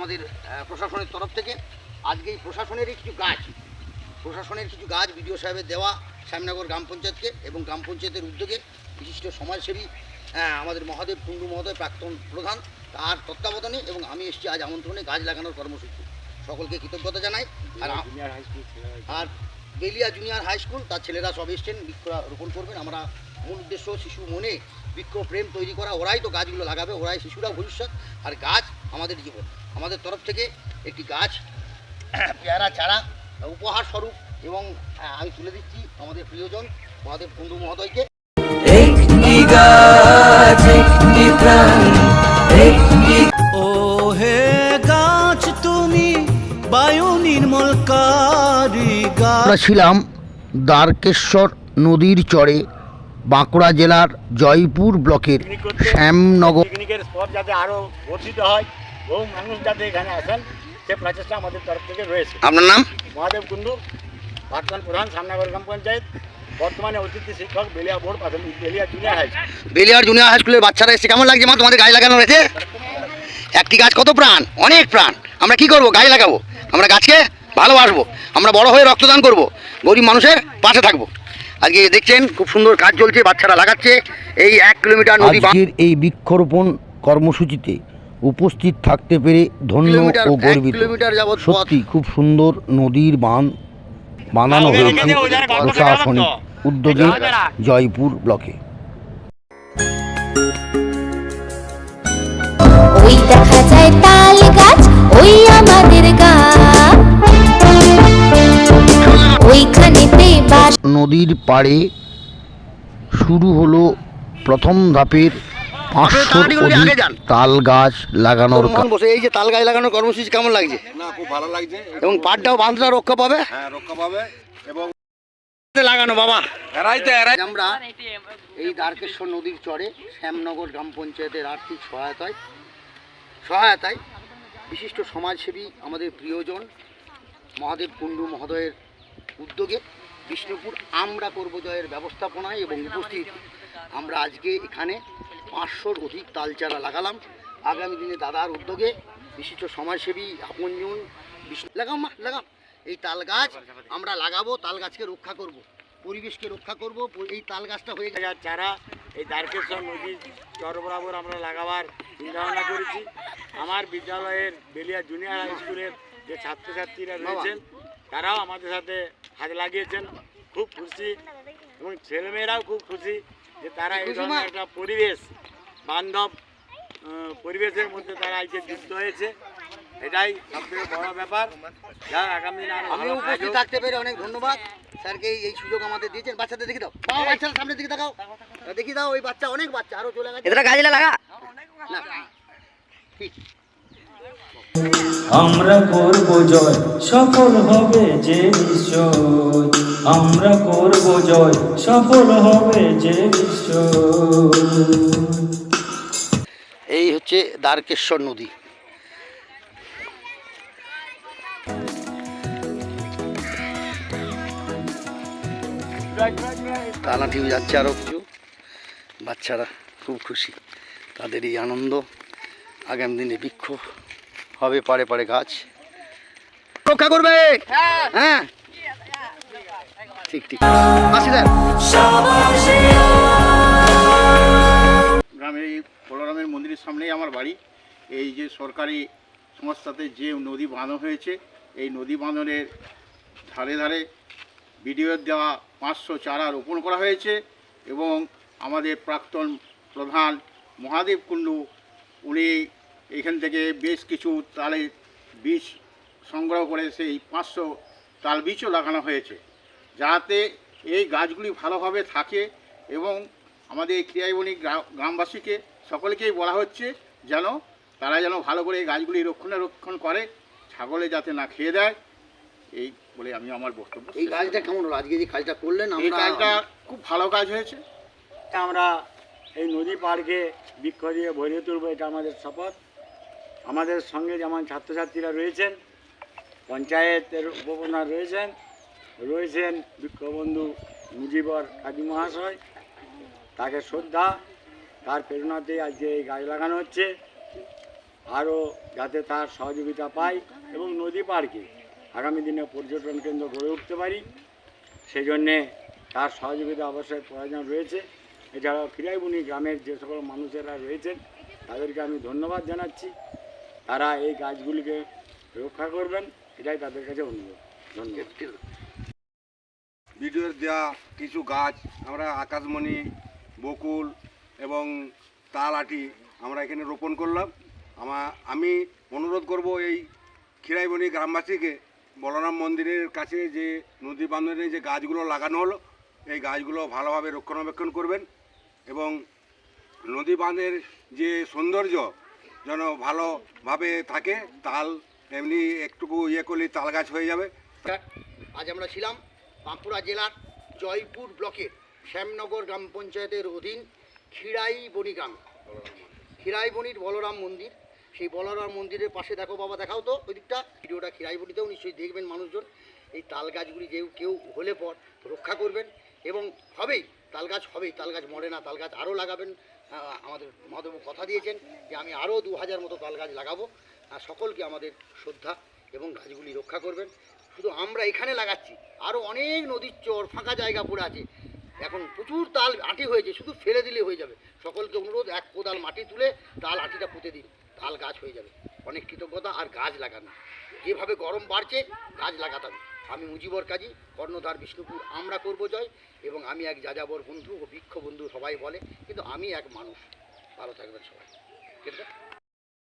আমাদের প্রশাসনের তরফ থেকে। আজকে এই প্রশাসনেরই কিছু গাছ প্রশাসনের কিছু গাছ বিডিও সাহেবের দেওয়া শ্যামনগর গ্রাম পঞ্চায়েতকে এবং গ্রাম পঞ্চায়েতের উদ্যোগে বিশিষ্ট সমাজসেবী আমাদের মহাদেব কুণ্ডু মহোদয় প্রাক্তন প্রধান তার তত্ত্বাবধানে এবং আমি এসেছি আজ আমন্ত্রণে গাছ লাগানোর কর্মসূচি। সকলকে কৃতজ্ঞতা জানাই। আর আর বেলিয়া জুনিয়র হাই স্কুল তার ছেলেরা সব এসছেন বৃক্ষ রোপণ করবেন। আমরা মূল উদ্দেশ্য শিশু মনে বৃক্ষ প্রেম তৈরি করা ওরাই তো গাছগুলো লাগাবে ওরাই শিশুরা ভবিষ্যৎ। আর গাছ আমাদের জীবন আমাদের তরফ থেকে একটি গাছ পেয়ারা চারা উপহার স্বরূপ এবং আমি তুলে দিচ্ছি আমাদের প্রিয়জন আমাদের বন্ধু মহোদয়কে। ও হে গাছ তুমি বায়ু নির্মলকারী গাছ আমরা ছিলাম দ্বারকেশ্বর নদীর চরে। বাঁকুড়া জেলার জয়পুর ব্লকের শ্যামনগর পিকনিকের স্পট যাতে আরও বর্ধিত হয় বহু মানুষ যাতে এখানে আসেন সে প্রচেষ্টা আমাদের তরফ থেকে রয়েছে। আপনার নাম? মহাদেব কুণ্ডু বর্তমান প্রধান সামনাগর গ্রাম পঞ্চায়েত বর্তমানে অতিথি শিক্ষক বেলিয়া বোর্ড প্রাথমিক বেলিয়া জুনিয়র হাই। বেলিয়ার জুনিয়র হাই স্কুলের বাচ্চারা এসে কেমন লাগছে মা তোমাদের গাছ লাগানো হয়েছে একটি গাছ কত প্রাণ? অনেক প্রাণ। আমরা কি করব? গাছ লাগাবো? আমরা গাছকে ভালোবাসবো। আমরা বড় হয়ে রক্তদান করব। গরিব মানুষের পাশে থাকব। আজকে দেখছেন খুব সুন্দর কাজ চলছে বাচ্চারা লাগাচ্ছে। এই এক কিলোমিটার নদী আজকের এই বৃক্ষরোপণ কর্মসূচিতে উপস্থিত থাকতে পেরে ধন্য কিলোমিটার ও গর্বিত। সত্যি খুব সুন্দর নদীর বাঁধ বানানো হয়েছে। প্রশাসনিক উদ্যোগে জয়পুর ব্লকে। ওই দেখা যায় তাল গাছ ওই আমাদের গাছ। নদীর পাড়ে শুরু হলো প্রথম ধাপের পাঁচশোর আগে অধিক যান। তাল গাছ লাগানোর বসে এই যে তাল গাছ লাগানোর কর্মসূচি কেমন লাগছে? না খুব ভালো লাগছে। এবং পাটটাও বাঁধটা রক্ষা পাবে? হ্যাঁ রক্ষা পাবে। এবং লাগানো বাবা। এরাইতে এরাই। আমরা এই দ্বারকেশ্বর নদীর চরে শ্যামনগর গ্রাম পঞ্চায়েতের আর্থিক সহায়তায় সহায়তায় বিশিষ্ট সমাজসেবী আমাদের প্রিয়জন মহাদেব কুণ্ডু মহোদয়ের উদ্যোগে বিষ্ণুপুর আমরা করব জয়ের ব্যবস্থাপনায় এবং উপস্থিত আমরা আজকে এখানে পাঁচশোর অধিক তালচারা লাগালাম। আগামী দিনে দাদার উদ্যোগে বিশিষ্ট সমাজসেবী আপনজন লাগাও মা লাগাও। এই তাল গাছ আমরা লাগাবো তাল গাছকে রক্ষা করব পরিবেশকে রক্ষা করব এই তাল গাছটা হয়ে গেছে। হাজার চারা এই দ্বারকেশ্বর নদীর চর বরাবর আমরা লাগাবার চিন্তাভাবনা করেছি। আমার বিদ্যালয়ের বেলিয়া জুনিয়র হাই স্কুলের যে ছাত্রছাত্রীরা রয়েছেন তারাও আমাদের সাথে হাত লাগিয়েছেন। খুব খুশি। এবং ছেলেমেয়েরাও খুব খুশি যে তারা এই ধরনের একটা পরিবেশ বান্ধব পরিবেশের মধ্যে তারা আজকে যুক্ত হয়েছে। এটাই সবথেকে বড় ব্যাপার। যা আগামী দিনে আমি উপস্থিত থাকতে পেরে অনেক ধন্যবাদ। স্যারকে এই- এই সুযোগ আমাদের দিয়েছেন। বাচ্চাদের দেখি দাও। বাবা বাচ্চাদের সামনে দিকে তাকাও। দেখি দাও ওই বাচ্চা অনেক বাচ্চা আরও চলে গেছে। এতটা গাছ লাগা? না। ঠিক। আমরা করব জয়, সফল হবে যে নিশ্চয়। আমরা করব জয়, সফল হবে যে এই হচ্ছে দ্বারকেশ্বর নদী। টিম যাচ্ছে আরও কিছু। বাচ্চারা খুব খুশি। তাদের এই আনন্দ, আগামী দিনে বৃক্ষ হবে পারে পারে গাছ। রক্ষা করবে হ্যাঁ। ঠিক ঠিক। আসি স্যার। গ্রামের এই বলরামের মন্দিরের সামনেই আমার বাড়ি। এই যে সরকারি সংস্থাতে যে নদী বাঁধন হয়েছে এই নদী বাঁধনের ধারে ধারে বিডিওর দেওয়া পাঁচশো চারা রোপণ করা হয়েছে এবং আমাদের প্রাক্তন প্রধান মহাদেব কুণ্ডু উনি এখান থেকে বেশ কিছু তালে বীজ সংগ্রহ করে সেই পাঁচশো তাল বীজও লাগানো হয়েছে। যাতে এই গাছগুলি ভালোভাবে থাকে এবং আমাদের এই ক্রিয়াবণী গ্রামবাসীকে সকলকেই বলা হচ্ছে যেন তারা যেন ভালো করে এই গাছগুলি রক্ষণাবেক্ষণ করে ছাগলে যাতে না খেয়ে দেয় এই বলে আমি আমার বক্তব্য এই কাজটা কেমন হলো? আজকে যে কাজটা করলেন এই আমরা কাজটা খুব ভালো কাজ হয়েছে। আমরা এই নদী পাড়কে বৃক্ষ দিয়ে ভরিয়ে তুলব এটা আমাদের শপথ। আমাদের সঙ্গে যেমন ছাত্রছাত্রীরা রয়েছেন, পঞ্চায়েতের উপপ্রধান রয়েছেন রয়েছেন বৃক্ষবন্ধু মুজিবর কাজী মহাশয়। তাকে শ্রদ্ধা, তার প্রেরণাতে আজকে এই গাছ লাগানো হচ্ছে। আরও যাতে তার সহযোগিতা পাই এবং নদী পার্কে আগামী দিনে পর্যটন কেন্দ্র গড়ে উঠতে পারি সেই জন্যে তার সহযোগিতা অবশ্যই প্রয়োজন রয়েছে। এছাড়াও খিরাইবুনি গ্রামের যে সকল মানুষেরা রয়েছেন, তাদেরকে আমি ধন্যবাদ জানাচ্ছি। তারা এই গাছগুলিকে রক্ষা করবেন, এটাই তাদের কাছে অনুরোধ। ভিডিওর দেওয়া কিছু গাছ, আমরা আকাশমণি, বকুল এবং তাল আটি আমরা এখানে রোপণ করলাম। আমা, আমি অনুরোধ করব এই খিরাইবনি গ্রামবাসীকে, বলরাম মন্দিরের কাছে যে নদী বান্ধনে যে গাছগুলো লাগানো হলো, এই গাছগুলো ভালোভাবে রক্ষণাবেক্ষণ করবেন এবং নদী বাঁধের যে সৌন্দর্য যেন ভালোভাবে থাকে, তাল এমনি একটুকু ইয়ে করলে তাল গাছ হয়ে যাবে। আজ আমরা ছিলাম বাঁকুড়া জেলার জয়পুর ব্লকের শ্যামনগর গ্রাম পঞ্চায়েতের অধীন খিরাই বনিগ্রাম খিরাইবনির বলরাম মন্দির। সেই বলরাম মন্দিরের পাশে দেখো বাবা, দেখাও তো ওই দিকটা ভিডিওটা খিরাইবনিতেও নিশ্চয়ই দেখবেন মানুষজন। এই তাল গাছগুলি যে কেউ হলে পর রক্ষা করবেন এবং হবেই, তাল গাছ হবেই, তাল গাছ মরে না, তাল গাছ আরও লাগাবেন। আমাদের মহাদেব কথা দিয়েছেন যে আমি আরও দু হাজার মতো তাল গাছ লাগাবো। আর সকলকে আমাদের শ্রদ্ধা এবং গাছগুলি রক্ষা করবেন। শুধু আমরা এখানে লাগাচ্ছি, আরও অনেক নদীর চর, ফাঁকা জায়গা পড়ে আছে। এখন প্রচুর তাল আঁটি হয়েছে, শুধু ফেলে দিলে হয়ে যাবে। সকলকে অনুরোধ, এক কোদাল মাটি তুলে তাল আঁটিটা পুঁতে দিন, তাল গাছ হয়ে যাবে। অনেক কৃতজ্ঞতা, আর গাছ লাগানো যেভাবে গরম বাড়ছে, গাছ লাগাতে হবে আমি মুজিবর কাজী, কর্ণধার বিষ্ণুপুর, আমরা করব জয়। এবং আমি এক যাযাবর বন্ধু ও বৃক্ষ বন্ধু সবাই বলে, কিন্তু আমি এক মানুষ। ভালো থাকবেন সবাই। ঠিক আছে?